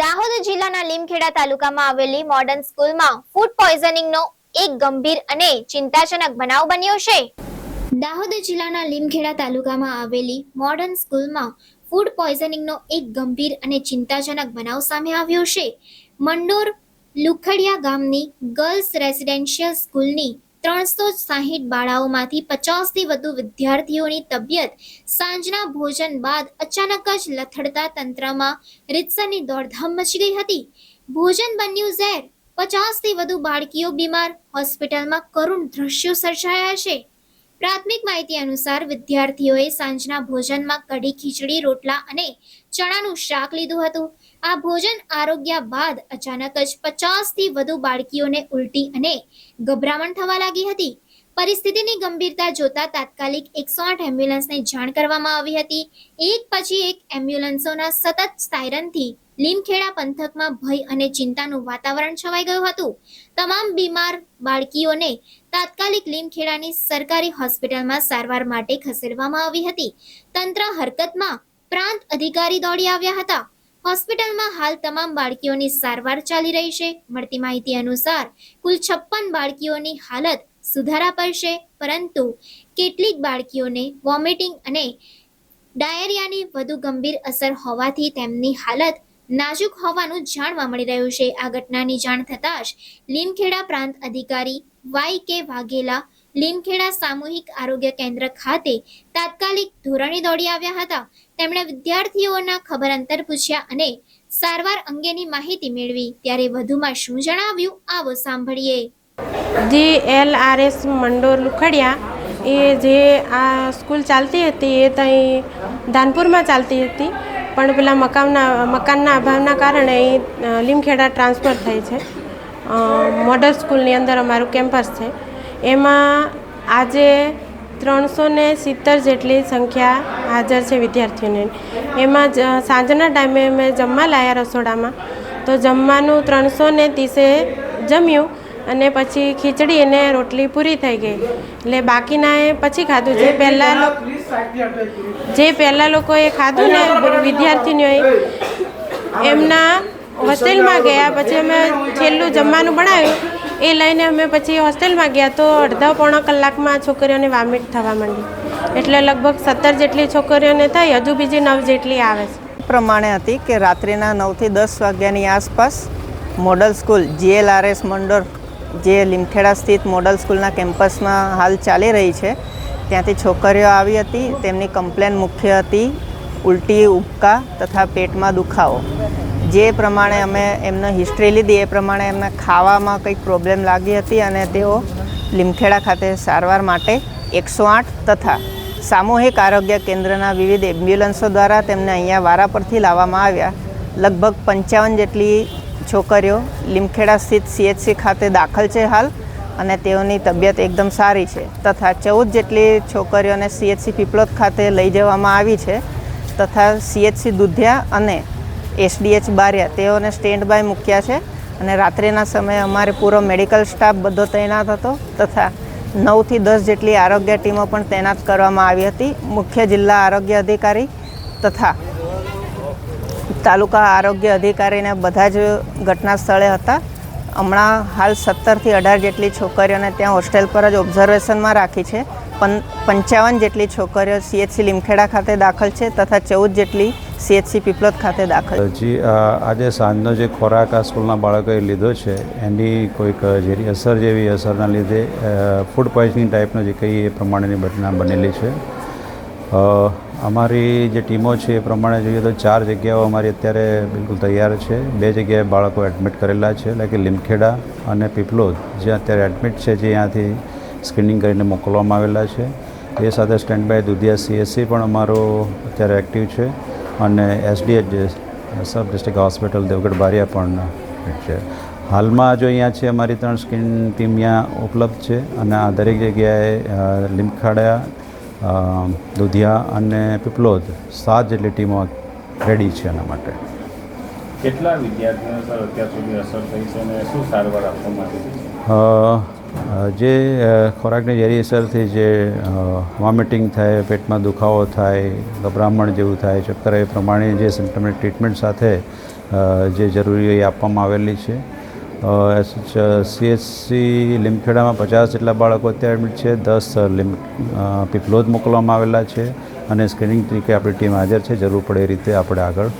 દાહોદ જિલ્લાના લીમખેડા તાલુકામાં આવેલી મોડર્ન સ્કૂલમાં ફૂડ પોઈઝનિંગનો એક ગંભીર અને ચિંતાજનક બનાવ બન્યો છે. દાહોદ જિલ્લાના લીમખેડા તાલુકામાં આવેલી મોડર્ન સ્કૂલમાં ફૂડ પોઈઝનિંગનો એક ગંભીર અને ચિંતાજનક બનાવ સામે આવ્યો છે. મંડોર લુખડિયા ગામની ગર્લ્સ રેસિડેન્શિયલ સ્કૂલની ત્રણસો સાહીઠ બાળાઓમાંથી પચાસથી વધુ વિદ્યાર્થીઓની તબિયત સાંજના ભોજન બાદ અચાનક જ લથડતા તંત્રમાં રીતસરની દોડધામ મચી ગઈ હતી. ભોજન બન્યું ઝેર. પચાસથી વધુ બાળકીઓ બીમાર. હોસ્પિટલમાં કરુણ દ્રશ્યો સર્જાયા છે. પ્રાથમિક માહિતી અનુસાર વિદ્યાર્થીઓએ સાંજના ભોજનમાં કઢી ખીચડી, રોટલા અને ચણાનું શાક લીધું હતું. આ ભોજન આરોગ્ય બાદ અચાનક જ પચાસથી વધુ બાળકીઓને ઉલટી અને ગભરામણ થવા લાગી હતી. પરિસ્થિતિની ગંભીરતા જોતા તાત્કાલિક એકસો આઠ એમ્બ્યુલન્સને જાણ કરવામાં આવી હતી. એક પછી એક એમ્બ્યુલન્સોના સતત સાયરનથી લીમખેડા પંથકમાં ભય અને ચિંતાનું વાતાવરણ છવાઈ ગયું હતું. તમામ બીમાર બાળકીઓને તાત્કાલિક લીમખેડાની સરકારી હોસ્પિટલમાં સારવાર માટે ખસેડવામાં આવી હતી. તંત્ર હરકતમાં પ્રાંત અધિકારી દોડી આવ્યા હતા. હોસ્પિટલમાં હાલ તમામ બાળકીઓની સારવાર ચાલી રહી છે. મળતી માહિતી અનુસાર, કુલ છપ્પન બાળકીઓની હાલત સુધારા પર છે, પરંતુ કેટલીક બાળકીઓને વોમિટિંગ અને ડાયરિયાની વધુ ગંભીર અસર હોવાથી તેમની હાલત નાજુક હોવાનું જાણવા મળી રહ્યું છે. આ ઘટનાની જાણ થતાં જ લીમખેડા પ્રાંત અધિકારી વાય કે વાઘેલા લીમખેડા સામૂહિક આરોગ્ય કેન્દ્ર ખાતે તાત્કાલિક ધોરણે દોડી આવ્યા હતા. તેમણે વિદ્યાર્થીઓના ખબર અંતર પૂછ્યા અને સારવાર અંગેની માહિતી મેળવી. ત્યારે વધુમાં શું જણાવ્યું, આવો સાંભળીએ. G L R S Mandor Lukhadiya, એ જે આ સ્કૂલ ચાલતી હતી, એ ત્યાં ધાનપુરમાં ચાલતી હતી. પણ પેલા મકાનના મકાનના અભાવના કારણે એ લીમખેડા ટ્રાન્સફર થઈ છે. મોડલ સ્કૂલની અંદર અમારું કેમ્પસ છે. એમાં આજે ત્રણસો ને સિત્તેર જેટલી સંખ્યા હાજર છે વિદ્યાર્થીઓની એમાં જ સાંજના ટાઈમે અમે જમવા લાયા રસોડામાં તો જમવાનું ત્રણસો ને ત્રીસે જમ્યું અને પછી ખીચડી અને રોટલી પૂરી થઈ ગઈ એટલે બાકીના એ પછી ખાધું જે પહેલાં જે પહેલાં લોકોએ ખાધું ને વિદ્યાર્થીનીઓએ એમના હોસ્ટેલમાં ગયા પછી અમે છેલ્લું જમવાનું બનાવ્યું એ લઈને અમે પછી હોસ્ટેલમાં ગયા તો અડધા પોણા કલાકમાં છોકરીઓને વામિટ થવા માંડી. એટલે લગભગ સત્તર જેટલી છોકરીઓને થઈ, હજુ બીજી નવ જેટલી આવે છે. પ્રમાણે હતી કે રાત્રિના નવથી દસ વાગ્યાની આસપાસ મોડલ સ્કૂલ, જીએલઆરએસ મંડળ, જે લીમખેડા સ્થિત મોડલ સ્કૂલના કેમ્પસમાં હાલ ચાલી રહી છે, ત્યાંથી છોકરીઓ આવી હતી, તેમની કમ્પ્લેન મુખ્ય હતી, ઉલટી, ઉબકા તથા પેટમાં દુખાવો. જે પ્રમાણે અમે એમને હિસ્ટ્રી લીધી, એ પ્રમાણે એમને ખાવામાં કંઈક પ્રોબ્લેમ લાગી હતી અને તેઓ લીમખેડા ખાતે સારવાર માટે એકસો આઠ તથા સામૂહિક આરોગ્ય કેન્દ્રના વિવિધ એમ્બ્યુલન્સો દ્વારા તેમને અહીંયા વારા પરથી લાવવામાં આવ્યા. લગભગ પંચાવન જેટલી છોકરીઓ લીમખેડા સ્થિત સીએચસી ખાતે દાખલ છે હાલ અને તેઓની તબિયત એકદમ સારી છે તથા ચૌદ જેટલી છોકરીઓને સીએચસી પીપલોદ ખાતે લઈ જવામાં આવી છે તથા સીએચસી દુધિયા અને એસડીએચ બારિયા તેઓને સ્ટેન્ડ બાય મૂક્યા છે. અને રાત્રિના સમયે અમારે પૂરો મેડિકલ સ્ટાફ બધો તૈનાત હતો તથા નવથી દસ જેટલી આરોગ્ય ટીમો પણ તૈનાત કરવામાં આવી હતી. મુખ્ય જિલ્લા આરોગ્ય અધિકારી તથા તાલુકા આરોગ્ય અધિકારીને બધા જ ઘટના સ્થળે હતા. હમણાં હાલ સત્તરથી અઢાર જેટલી છોકરીઓને ત્યાં હોસ્ટેલ પર જ ઓબ્ઝર્વેશનમાં રાખી છે. પંચાવન જેટલી છોકરીઓ સીએચસી લીમખેડા ખાતે દાખલ છે તથા ચૌદ જેટલી સીએચસી પીપલોદ ખાતે દાખલ. જી આજે સાંજનો જે ખોરાક આ સ્કૂલના બાળકોએ લીધો છે, એની કોઈક ઝેરી અસર જેવી અસરના લીધે ફૂડ પોઈઝનિંગ ટાઈપનો જે કંઈ એ પ્રમાણેની ઘટના બનેલી છે. અમારી જે ટીમો છે એ પ્રમાણે જોઈએ તો ચાર જગ્યાઓ અમારી અત્યારે બિલકુલ તૈયાર છે. બે જગ્યાએ બાળકો એડમિટ કરેલા છે, એટલે કે લીમખેડા અને પીપલોદ, જે અત્યારે એડમિટ છે, જે ત્યાંથી સ્ક્રીનિંગ કરીને મોકલવામાં આવેલા છે. એ સાથે સ્ટેન્ડ બાય દુધિયા સીએસસી પણ અમારો અત્યારે એક્ટિવ છે. અને SDH sub district hospital Devgadh Baria પણ છે. હાલમાં જો અહીંયા છે અમારી ત્રણ સ્કીન ટીમ અહીંયા ઉપલબ્ધ છે અને આ દરેક જગ્યાએ લીમખાડા દુધિયા અને પીપલોદ સાત જેટલી ટીમો રેડી છે એના માટે. કેટલા વિદ્યાર્થીઓને સર અત્યાર સુધી અસર થઈ છે અને શું સારવાર આપવામાં આવી છે? જે ખોરાકની ઝેરી અસરથી જે વોમિટિંગ થાય, પેટમાં દુખાવો થાય, ગભરામણ જેવું થાય, ચક્કર એ પ્રમાણે જે સિમ્ટમેટિક ટ્રીટમેન્ટ સાથે જે જરૂરી એ આપવામાં આવેલી છે. સીએચસી લીમખેડામાં પચાસ જેટલા બાળકો અત્યારે એડમિટ છે, દસ લીમ પીપલોદ મોકલવામાં આવેલા છે અને સ્ક્રીનિંગ તરીકે આપણી ટીમ હાજર છે, જરૂર પડે એ રીતે આપણે આગળ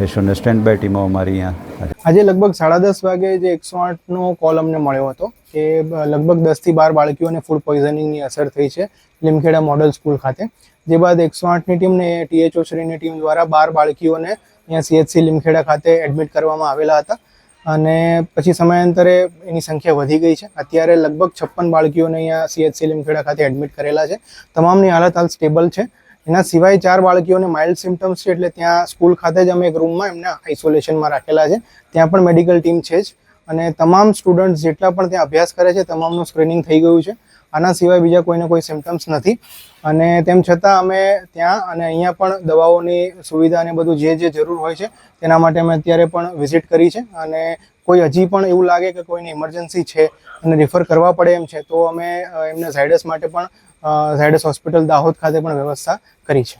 અને સ્ટેન્ડ બાય ટીમો અમારી અહીંયા આજે લગભગ સાડા દસ વાગે જે એકસો આઠનો કોલ અમને મળ્યો હતો, કે લગભગ દસથી બાર બાળકીઓને ફૂડ પોઈઝનિંગની અસર થઈ છે લીમખેડા મોડલ સ્કૂલ ખાતે. જે બાદ એકસો આઠની ટીમને ટીએચઓ શ્રીની ટીમ દ્વારા બાર બાળકીઓને અહીંયા સીએચસી લીમખેડા ખાતે એડમિટ કરવામાં આવેલા હતા. અને પછી સમયાંતરે એની સંખ્યા વધી ગઈ છે. અત્યારે લગભગ છપ્પન બાળકીઓને અહીંયા સીએચસી લીમખેડા ખાતે એડમિટ કરેલા છે. તમામની હાલત હાલ સ્ટેબલ છે. એના સિવાય ચાર બાળકીઓને માઇલ્ડ સિમ્ટમ્સ છે, એટલે ત્યાં સ્કૂલ ખાતે જ અમે એક રૂમમાં એમને આઇસોલેશનમાં રાખેલા છે. ત્યાં પણ મેડિકલ ટીમ છે જ. અને તમામ સ્ટુડન્ટ્સ જેટલા પણ ત્યાં અભ્યાસ કરે છે, તમામનું સ્ક્રીનિંગ થઈ ગયું છે. આના સિવાય બીજા કોઈને કોઈ સિમ્ટમ્સ નથી. અને તેમ છતાં અમે ત્યાં અને અહીંયા પણ દવાઓની સુવિધા અને બધું જે જે જરૂર હોય છે, તેના માટે અમે અત્યારે પણ વિઝિટ કરી છે. અને કોઈ હજી પણ એવું લાગે કે કોઈને ઇમરજન્સી છે અને રિફર કરવા પડે એમ છે, તો અમે એમને ઝાયડસ માટે પણ ઝાયડસ હોસ્પિટલ દાહોદ ખાતે પણ વ્યવસ્થા કરી છે.